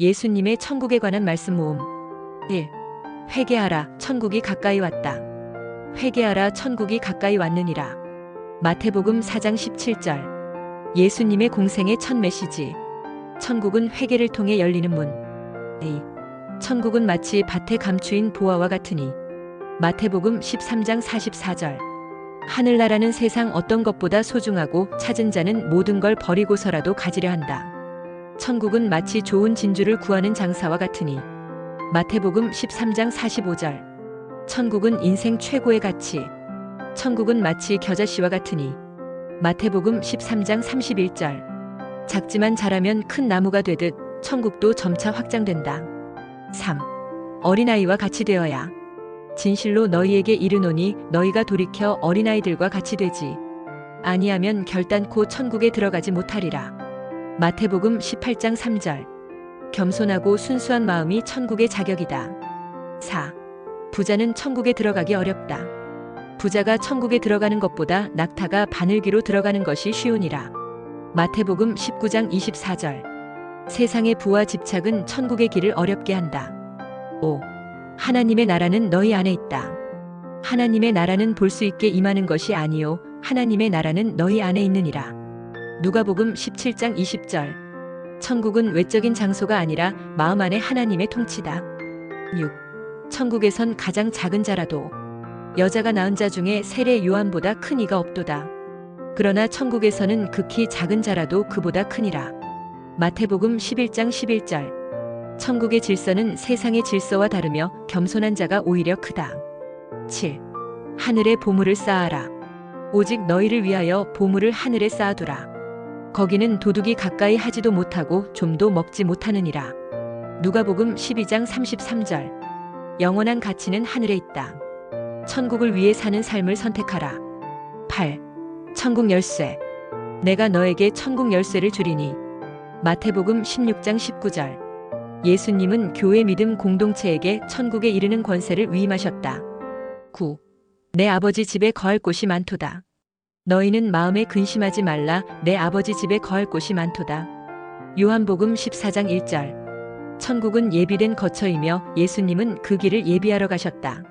예수님의 천국에 관한 말씀 모음 1. 회개하라 천국이 가까이 왔다. 회개하라 천국이 가까이 왔느니라. 마태복음 4장 17절 예수님의 공생의 첫 메시지 천국은 회개를 통해 열리는 문 A. 천국은 마치 밭에 감추인 보화와 같으니 마태복음 13장 44절 하늘나라는 세상 어떤 것보다 소중하고 찾은 자는 모든 걸 버리고서라도 가지려 한다. 천국은 마치 좋은 진주를 구하는 장사와 같으니. 마태복음 13장 45절. 천국은 인생 최고의 가치. 천국은 마치 겨자씨와 같으니. 마태복음 13장 31절. 작지만 자라면 큰 나무가 되듯 천국도 점차 확장된다. 3. 어린아이와 같이 되어야. 진실로 너희에게 이르노니 너희가 돌이켜 어린아이들과 같이 되지. 아니하면 결단코 천국에 들어가지 못하리라. 마태복음 18장 3절 겸손하고 순수한 마음이 천국의 자격이다. 4. 부자는 천국에 들어가기 어렵다. 부자가 천국에 들어가는 것보다 낙타가 바늘기로 들어가는 것이 쉬우니라. 마태복음 19장 24절 세상의 부와 집착은 천국의 길을 어렵게 한다. 5. 하나님의 나라는 너희 안에 있다. 하나님의 나라는 볼 수 있게 임하는 것이 아니요 하나님의 나라는 너희 안에 있느니라. 누가복음 17장 20절 천국은 외적인 장소가 아니라 마음 안에 하나님의 통치다. 6. 천국에선 가장 작은 자라도 여자가 낳은 자 중에 세례 요한보다 큰 이가 없도다. 그러나 천국에서는 극히 작은 자라도 그보다 크니라. 마태복음 11장 11절 천국의 질서는 세상의 질서와 다르며 겸손한 자가 오히려 크다. 7. 하늘에 보물을 쌓아라. 오직 너희를 위하여 보물을 하늘에 쌓아두라. 거기는 도둑이 가까이 하지도 못하고 좀도 먹지 못하느니라. 누가복음 12장 33절. 영원한 가치는 하늘에 있다. 천국을 위해 사는 삶을 선택하라. 8. 천국 열쇠. 내가 너에게 천국 열쇠를 주리니. 마태복음 16장 19절. 예수님은 교회 믿음 공동체에게 천국에 이르는 권세를 위임하셨다. 9. 내 아버지 집에 거할 곳이 많도다. 너희는 마음에 근심하지 말라 내 아버지 집에 거할 곳이 많도다. 요한복음 14장 1절. 천국은 예비된 거처이며 예수님은 그 길을 예비하러 가셨다.